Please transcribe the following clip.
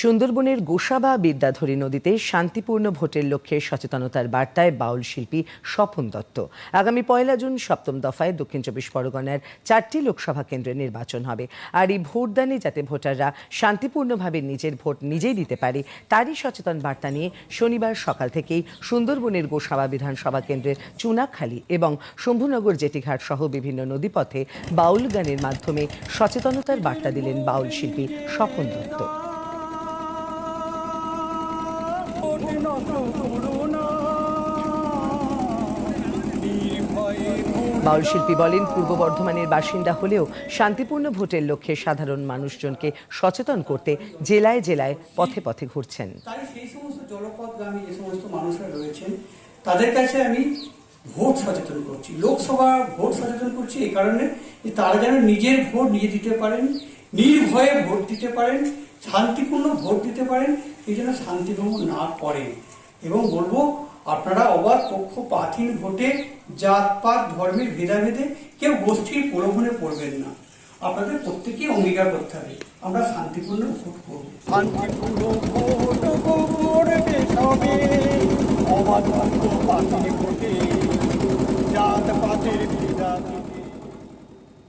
সুন্দরবনের গোসাবা বিদ্যাধরী নদীতে শান্তিপূর্ণ ভোটের লক্ষ্যে সচেতনতার বার্তায় বাউল শিল্পী স্বপন দত্ত। আগামী পয়লা জুন সপ্তম দফায় দক্ষিণ চব্বিশ পরগনার চারটি লোকসভা কেন্দ্রে নির্বাচন হবে। আর এই ভোটদানে যাতে ভোটাররা শান্তিপূর্ণভাবে নিজের ভোট নিজেই দিতে পারে, তারই সচেতন বার্তা নিয়ে শনিবার সকাল থেকেই সুন্দরবনের গোসাবা বিধানসভা কেন্দ্রের চুনাখালী এবং শম্ভুনগর জেটিঘাট সহ বিভিন্ন নদীপথে বাউল গানের মাধ্যমে সচেতনতার বার্তা দিলেন বাউল শিল্পী স্বপন দত্ত। বাউল শিল্পী বলেন, পূর্ব বর্ধমানের বাসিন্দা হলেও শান্তিপূর্ণ ভোটের লক্ষ্যে সাধারণ মানুষজনকে সচেতন করতে জেলায় জেলায় পথে পথে ঘুরছেন। সেই সমস্ত জলপথগামী যে সমস্ত মানুষরা রয়েছেন, তাদের কাছে আমি ভোট সচেতন করছি। লোকসভা ভোট সচেতন করছি এই কারণে যে তারা যেন নিজের ভোট নিজে দিতে পারেন নির্ভয়ে ভোট দিতে পারেন, শান্তিপূর্ণ ভোট দিতে পারেন, এই জন্য শান্তিভঙ্গ না করেন। এবং বলব, আপনারা অবাধ পক্ষপাতহীন ভোটে জাতপাত, ধর্মের ভেদাভেদে কেউ গোষ্ঠীর প্রলোভনে পড়বেন না। আপনাদের প্রত্যেকেই অঙ্গীকার করতে হবে। আমরা শান্তিপূর্ণ ভোট করব। শান্তিপূর্ণ ভোট করবে সবে। অবাধ ভোটে বিদা